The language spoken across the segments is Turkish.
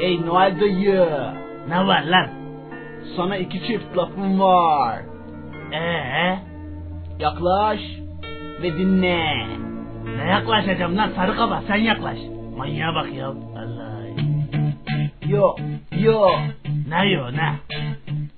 Ey Noel dayı. Ne var lan? Sana iki çift lafım var. Ee, Yaklaş ve dinle. ne yaklaşacağım lan sarı kafa sen yaklaş. Manyağa bak ya. Allah. Yo yo. Ne yo ne?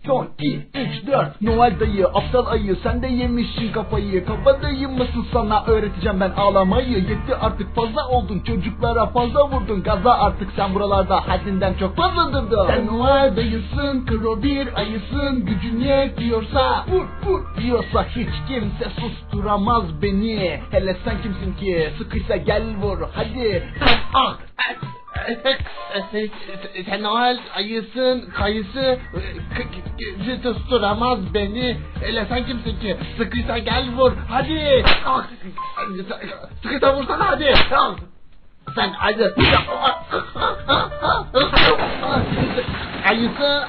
Son 2, 3, 4 Noel dayı aptal ayı sen de yemişsin kafayı. Kafa dayı mısın sana? Öğreteceğim ben ağlamayı. Yetti artık fazla oldun. Çocuklara fazla vurdun. Gaza artık sen buralarda haddinden çok fazla durdun. Sen Noel dayısın kro bir ayısın. Gücün yetiyorsa vur vur. Diyorsa hiç kimse susturamaz beni. Hele sen kimsin ki? Sıkıysa gel vur hadi. Ah sen Noel ayısın, kayısı, tuturamaz beni. Hele sen kimsin ki? Sıkıysa gel vur, hadi. Ah, Sıkıysa vursana hadi. Ah, Sen ayı. Ayısı.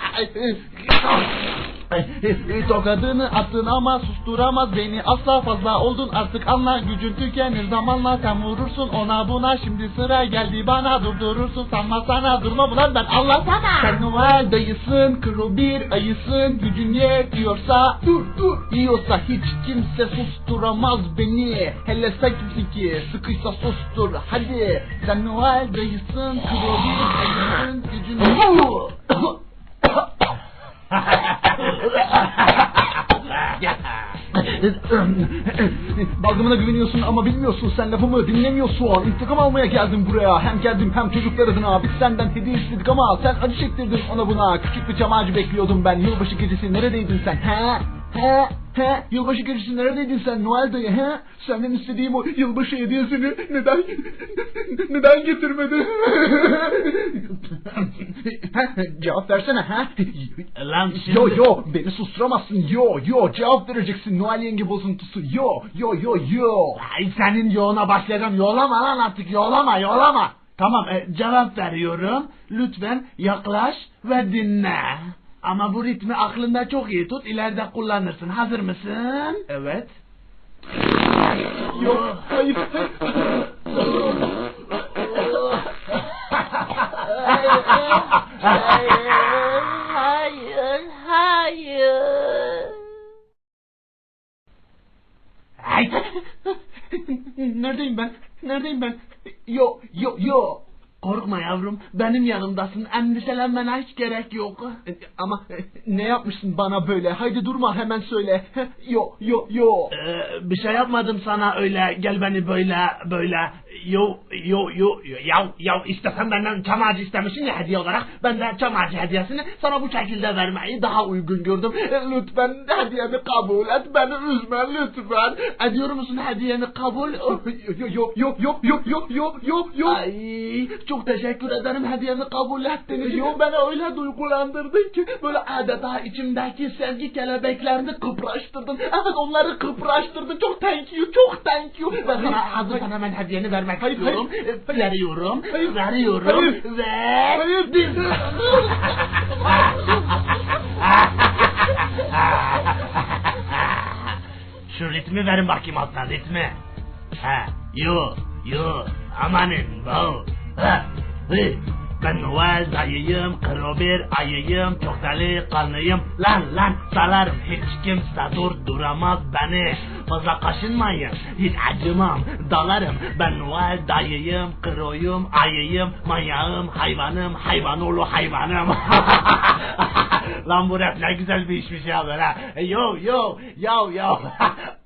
Tokadını attın ama susturamaz beni. Asla fazla oldun artık anla. Gücün tükenir zamanla sen vurursun ona. Buna şimdi sıra geldi bana durdurursun. Sanma sana durma ulan ben. Allah sana Sen Noel dayısın kuru bir ayısın. Gücün yetiyorsa dur dur. Diyorsa hiç kimse susturamaz beni. Hele sen kimsin ki? Sıkıysa sustur hadi. Sen Noel dayısın kuru bir ayısın. Gücün Balgımına güveniyorsun ama bilmiyorsun sen lafımı dinlemiyorsun. İntikam almaya geldim buraya hem geldim hem çocuklar adına. Biz senden hediye istedik ama sen acı çektirdin ona buna. Küçük bir çam ağacı bekliyordum ben. Yılbaşı gecesi neredeydin sen he? He he yılbaşı gecesi neredeydin sen Noel dayı he Senden istediğim o yılbaşı hediyesini neden neden getirmedin Cevap versene ha Lan şimdi... Yo yo beni susturamazsın yo yo cevap vereceksin Noel yenge bozuntusu yo yo yo yo Ay senin yoğuna başlayacağım. Yoğlama lan artık yoğlama yoğlama. Tamam e, cevap veriyorum. Lütfen yaklaş ve dinle. Ama bu ritmi aklında çok iyi tut. ileride kullanırsın. Hazır mısın? Evet Yok hayır hayır hayır, hayır. Ay. Neredeyim ben neredeyim ben yo yo yo Korkma yavrum, benim yanımdasın. Endişelenmene hiç gerek yok. E, ama e, ne yapmışsın bana böyle? Haydi durma hemen söyle. Yo, yo, yo. Ee, bir şey yapmadım sana öyle. Gel beni böyle, böyle. Yo, yo, yo. Ya, ya istesen benden çam ağacı istemişsin ya hediye olarak. Ben de çam ağacı hediyesini sana bu şekilde vermeyi daha uygun gördüm. E, lütfen hediyemi kabul et. Beni üzme lütfen. Ediyor musun hediyeni kabul? Yok, yok, yok, yok, yok, yok, yok, yok. Ay, çok teşekkür ederim hediyemi kabul ettiniz. Yo beni öyle duygulandırdın ki böyle adeta içimdeki sevgi kelebeklerini kıpraştırdın. Evet onları kıpraştırdın. Çok thank you, çok thank you. Ben sana hazırsan hemen hediyeni vermek Hayır, istiyorum. hayır. Ee, Veriyorum, Hayır. veriyorum Hayır. ve... Hayır. Şu ritmi verin bakayım alttan ritmi. Ha, yo, yo, amanın, bo. Ben Noel dayıyım, kro bir ayıyım, çok delikanlıyım. Lan lan salarım, hiç kimse durduramaz beni. Fazla kaşınmayın, hiç acımam, dalarım. Ben Noel dayıyım, kroyum, ayıyım, manyağım, hayvanım, hayvan oğlu hayvanım. Lan bu rap ne güzel bir işmiş ya böyle. Yo yo, yo yo.